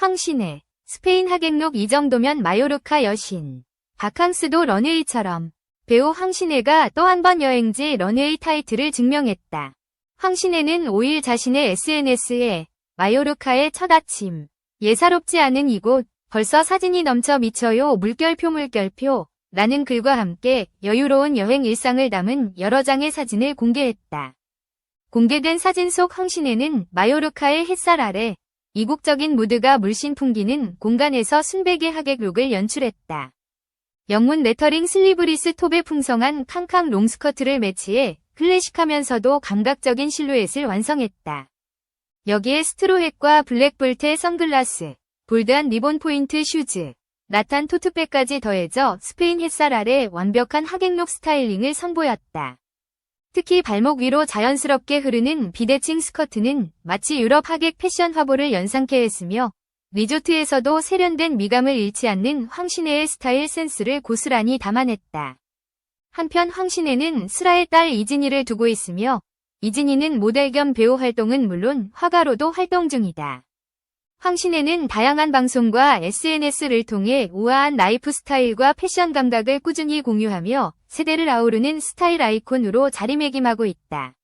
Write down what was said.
황신혜, 스페인 하객룩 이 정도면 마요르카 여신. 바캉스도 런웨이처럼 배우 황신혜가 또 한 번 여행지 런웨이 타이틀을 증명했다. 황신혜는 5일 자신의 SNS에 마요르카의 첫 아침, 예사롭지 않은 이곳, 벌써 사진이 넘쳐 미쳐요 물결표 물결표 라는 글과 함께 여유로운 여행 일상을 담은 여러 장의 사진을 공개했다. 공개된 사진 속 황신혜는 마요르카의 햇살 아래 이국적인 무드가 물씬 풍기는 공간에서 순백의 하객룩을 연출했다. 영문 레터링 슬리브리스 톱에 풍성한 캉캉 롱스커트를 매치해 클래식하면서도 감각적인 실루엣을 완성했다. 여기에 스트로햇과 블랙볼트의 선글라스, 볼드한 리본 포인트 슈즈, 나탄 토트백까지 더해져 스페인 햇살 아래 완벽한 하객룩 스타일링을 선보였다. 특히 발목 위로 자연스럽게 흐르는 비대칭 스커트는 마치 유럽 하객 패션 화보를 연상케 했으며 리조트에서도 세련된 미감을 잃지 않는 황신혜의 스타일 센스를 고스란히 담아냈다. 한편 황신혜는 슬아의 딸 이진이를 두고 있으며 이진이는 모델 겸 배우 활동은 물론 화가로도 활동 중이다. 황신혜는 다양한 방송과 SNS를 통해 우아한 라이프 스타일과 패션 감각을 꾸준히 공유하며 세대를 아우르는 스타일 아이콘으로 자리매김하고 있다.